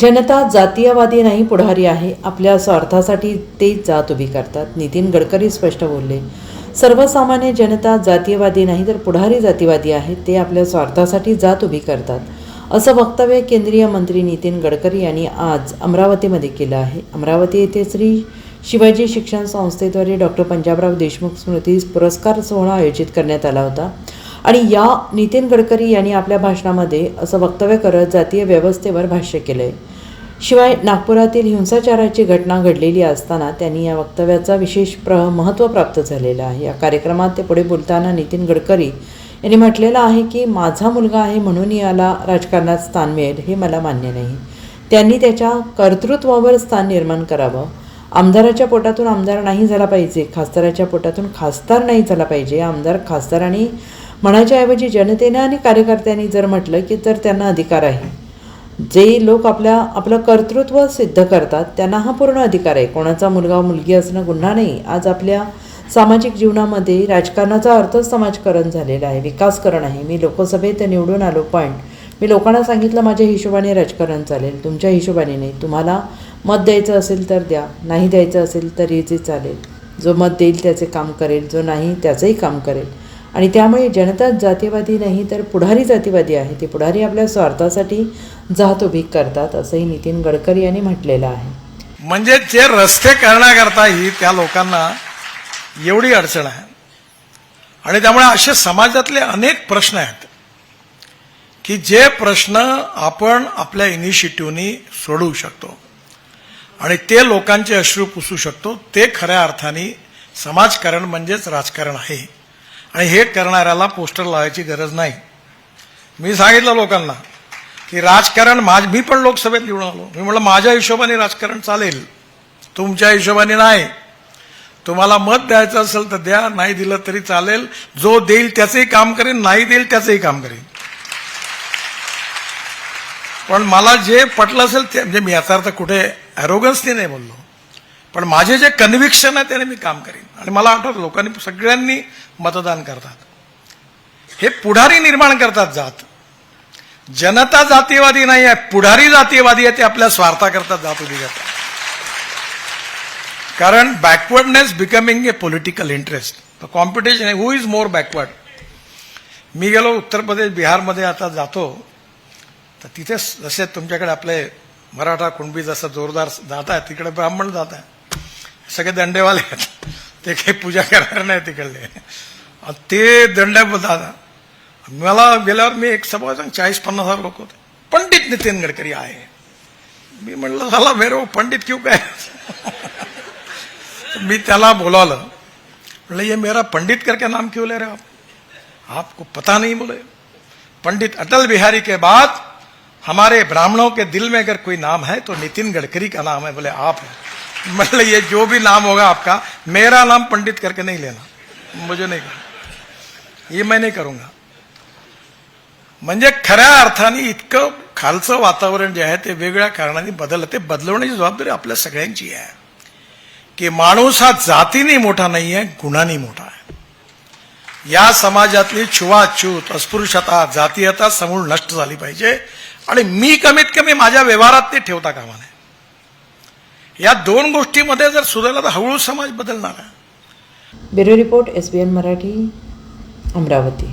जनता जातीयवादी नाही पुढारी आहे. आपल्या स्वार्थासाठी ते जात उभी करतात. नितीन गडकरी स्पष्ट बोलले. सर्वसामान्य जनता जातीयवादी नाही तर पुढारी जातीवादी आहेत ते आपल्या स्वार्थासाठी जात उभी करतात. असं वक्तव्य केंद्रीय मंत्री नितीन गडकरी यांनी आज अमरावतीमध्ये केलं आहे. अमरावती येथे श्री शिवाजी शिक्षण संस्थेद्वारे डॉक्टर पंजाबराव देशमुख स्मृती पुरस्कार सोहळा आयोजित करण्यात आला होता. आणि या नितीन गडकरी यांनी आपल्या भाषणामध्ये असं वक्तव्य करत जातीय व्यवस्थेवर भाष्य केलं आहे शिवाय नागपुरातील हिंसाचाराची घटना घडलेली असताना त्यांनी या वक्तव्याचा विशेष प्र महत्त्व प्राप्त झालेलं आहे. या कार्यक्रमात ते पुढे बोलताना नितीन गडकरी यांनी म्हटलेलं आहे की माझा मुलगा आहे म्हणून याला राजकारणात स्थान मिळेल हे मला मान्य नाही. त्यांनी त्याच्या कर्तृत्वावर स्थान निर्माण करावं. आमदाराच्या पोटातून आमदार नाही झाला पाहिजे खासदाराच्या पोटातून खासदार नाही झाला पाहिजे. आमदार खासदारांनी म्हणायच्याऐवजी जनतेने आणि कार्यकर्त्यांनी जर म्हटलं की तर त्यांना अधिकार आहे. जे लोक आपल्या आपलं कर्तृत्व सिद्ध करतात त्यांना हा पूर्ण अधिकार आहे. कोणाचा मुलगा मुलगी असणं गुन्हा नाही. आज आपल्या सामाजिक जीवनामध्ये राजकारणाचा अर्थ समाजकरण झालेला आहे. विकासकरण आहे. मी लोकसभेत निवडून आलो पण मी लोकांना सांगितलं माझ्या हिशोबाने राजकारण चालेल. तुमच्या हिशोबाने नाही. तुम्हाला मत द्यायचं असेल तर द्या. नाही द्यायचं असेल तरी जे चालेल. जो मत देईल त्याचे काम करेल. जो नाही त्याचंही काम करेल. आणि त्यामुळे जनता जातीवादी नाही तर पुढारी जातीवादी आहे. ते पुढारी आपल्या स्वार्थासाठी जात उभी करतात असंही नितीन गडकरी यांनी म्हटलेलं आहे. म्हणजे जे रस्ते करण्याकरता ही त्या लोकांना एवढी अडचण आहे. आणि त्यामुळे असे समाजातले अनेक प्रश्न आहेत की जे प्रश्न आपण आपल्या इनिशिएटिव्हनी सोडवू शकतो आणि ते लोकांचे अश्रू पुसू शकतो ते खऱ्या अर्थाने समाजकारण म्हणजेच राजकारण आहे. आणि हे करणाऱ्याला पोस्टर लावायची गरज नाही. मी सांगितलं लोकांना की राजकारण माझ मी पण लोकसभेत निवडून आलो. मी म्हटलं माझ्या हिशोबाने राजकारण चालेल. तुमच्या हिशोबाने नाही. तुम्हाला मत द्यायचं असेल तर द्या नाही दिलं तरी चालेल. जो देईल त्याचंही काम करेन नाही देईल त्याचंही काम करेन. पण मला जे पटलं असेल ते म्हणजे मी याचा अर्थ कुठे अरोगन्सने नाही बोललो. पण माझे जे कन्व्हिक्शन आहे त्याने मी काम करीन. आणि मला आठवतं लोकांनी सगळ्यांनी मतदान करतात. हे पुढारी निर्माण करतात जात. जनता जातीयवादी नाही आहे पुढारी जातीयवादी आहे ते आपल्या स्वार्थाकरता जात उभी करतात. कारण backwardness becoming a political interest the competition who is more backward मी गेलो उत्तर प्रदेश बिहारमध्ये आता जातो. तर तिथे जसे तुमच्याकडे आपले मराठा कुणबी जसं जोरदार जात आहे तिकडे ब्राह्मण जात आहे. सगळे दंडेवाले आहेत ते काही पूजा करणार नाही तिकडले ते दंड दादा मला गेल्यावर मी एक सभा चाळीस पन्नास हज़ार लोक होते। पंडित नितीन गडकरी आहे मी म्हणलं झाला मेरे पंडित क्यों काय मी त्याला बोलावलं, म्हणलं, ये मेरा पंडित करके नाम क्यों ले रहे आप? आपको पता नहीं बोले। पंडित अटल बिहारी के बाद हमारे ब्राह्मणों के दिल में अगर कोई नाम है तो नितिन गडकरी का नाम है, बोले, आप है। मतलब ये जो भी नाम होगा आपका मेरा नाम पंडित करके नहीं लेना। मुझे नहीं करना। ये मैं नहीं करूंगा। म्हणजे खऱ्या अर्थाने इतकं खालचं वातावरण जे आहे ते वेगळ्या कारणाने बदललं ते बदलवण्याची जबाबदारी आपल्या सगळ्यांची आहे. की माणूस हा जातीने मोठा नाही आहे गुणाने मोठा आहे. या समाजातली छुवाछूत अस्पृश्यता जातीयता समूळ नष्ट झाली पाहिजे. आणि मी कमीत कमी माझ्या व्यवहारात ते ठेवता कामा नये. या दोन गोष्टीमध्ये जर सुधारला तर हळूहळू समाज बदलणार आहे. Bureau report S B N Marathi Amravati.